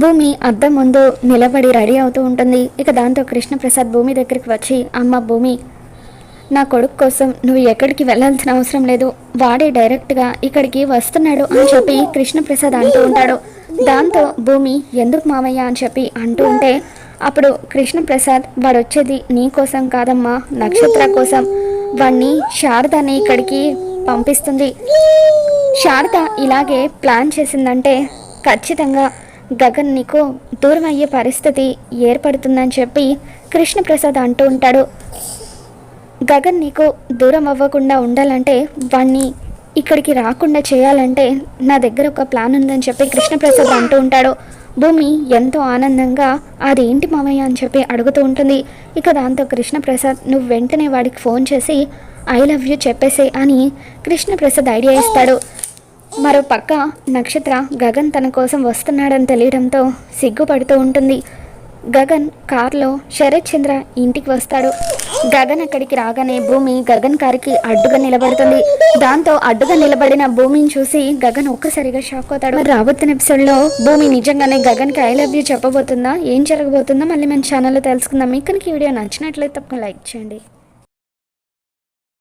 భూమి అద్దం ముందు నిలబడి రెడీ అవుతూ ఉంటుంది. ఇక దాంతో కృష్ణప్రసాద్ భూమి దగ్గరికి వచ్చి అమ్మ భూమి నా కొడుకు కోసం నువ్వు ఎక్కడికి వెళ్ళాల్సిన అవసరం లేదు. వాడే డైరెక్ట్గా ఇక్కడికి వస్తున్నాడు అని చెప్పి కృష్ణప్రసాద్ అంటూ ఉంటాడు. దాంతో భూమి ఎందుకు మామయ్య అని చెప్పి అంటూ ఉంటే అప్పుడు కృష్ణప్రసాద్ వాడు వచ్చేది నీ కోసం కాదమ్మా నక్షత్ర కోసం. వాణ్ణి శారదాని ఇక్కడికి పంపిస్తుంది. శారద ఇలాగే ప్లాన్ చేసిందంటే ఖచ్చితంగా గగన్ నీకు దూరం అయ్యే పరిస్థితి ఏర్పడుతుందని చెప్పి కృష్ణప్రసాద్ అంటూ ఉంటాడు. గగన్ నీకు దూరం అవ్వకుండా ఉండాలంటే వాణ్ణి ఇక్కడికి రాకుండా చేయాలంటే నా దగ్గర ఒక ప్లాన్ ఉందని చెప్పి కృష్ణప్రసాద్ అంటూ ఉంటాడు. భూమి ఎంతో ఆనందంగా అదేంటి మామయ్య? అని చెప్పి అడుగుతూ ఉంటుంది. ఇక దాంతో కృష్ణప్రసాద్ నువ్వు వెంటనే వాడికి ఫోన్ చేసి ఐ లవ్ యూ చెప్పేసే అని కృష్ణప్రసాద్ ఐడియా ఇస్తాడు. మరో పక్క నక్షత్ర గగన్ తన కోసం వస్తున్నాడని తెలియడంతో సిగ్గుపడుతూ ఉంటుంది. గగన్ కార్లో శరత్ చంద్ర ఇంటికి వస్తాడు. గగన్ అక్కడికి రాగానే భూమి గగన్ కారుకి అడ్డుగా నిలబడుతుంది. దాంతో అడ్డుగా నిలబడిన భూమిని చూసి గగన్ ఒక్కసారిగా షాక్ అవుతాడు. రాబోతున్న ఎపిసోడ్లో భూమి నిజంగానే గగన్కి ఐ లవ్ యూ చెప్పబోతుందా? ఏం జరగబోతుందో మళ్ళీ మన ఛానల్లో తెలుసుకుందాం. మీకు కనుక ఈ వీడియో నచ్చినట్లయితే తప్పకుండా లైక్ చేయండి.